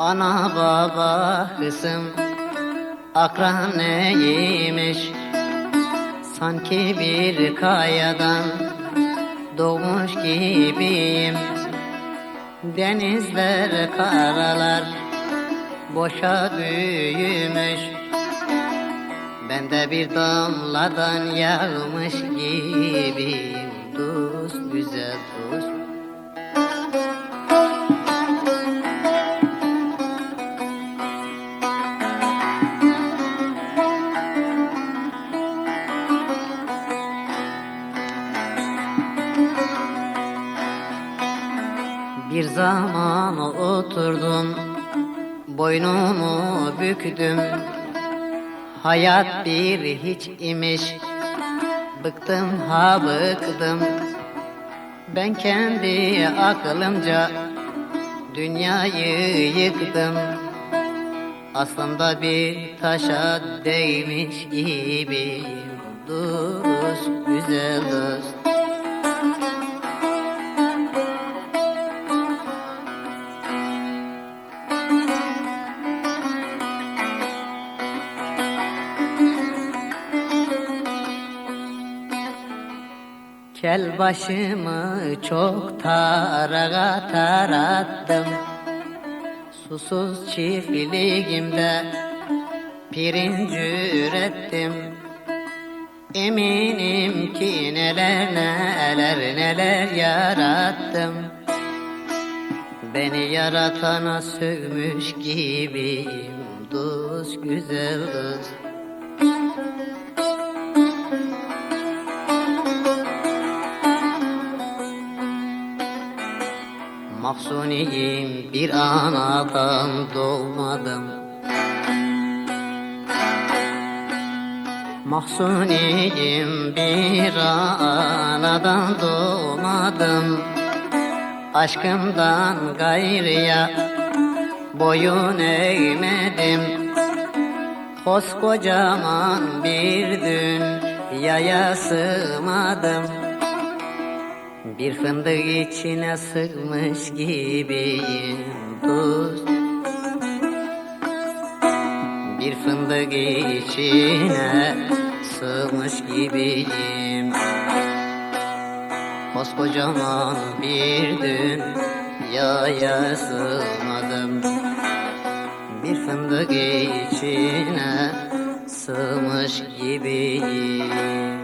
Ana baba kızım akran neymiş? Sanki bir kayadan doğmuş gibiyim. Denizler karalar boşa büyümüş. Ben de bir damladan yağmış gibiyim. Dost güzel dost Bir zaman oturdum Boynumu büktüm. Hayat bir hiç imiş Bıktım ha bıktım. Ben kendi aklımca Dünyayı yıktım. Aslında bir taşa değmiş gibiyim. Dost, güzel dost Kel başımı çok tarağa tarattım. Susuz çiftliğimde pirinç ürettim. Eminim ki neler neler neler yarattım. Beni yaratana sövmüş gibiyim Dost güzel. dost Mahzuniyim bir anadan doğmadım. Mahzuniyim bir anadan doğmadım. Aşkımdan gayrıya boyun eğmedim. Koskocaman bir dünyaya sığmadım bir fındık içine sığmış gibiyim. Dost Bir fındık içine sığmış gibiyim. Koskocaman bir dünyaya sığmadım. Bir fındık içine sığmış gibiyim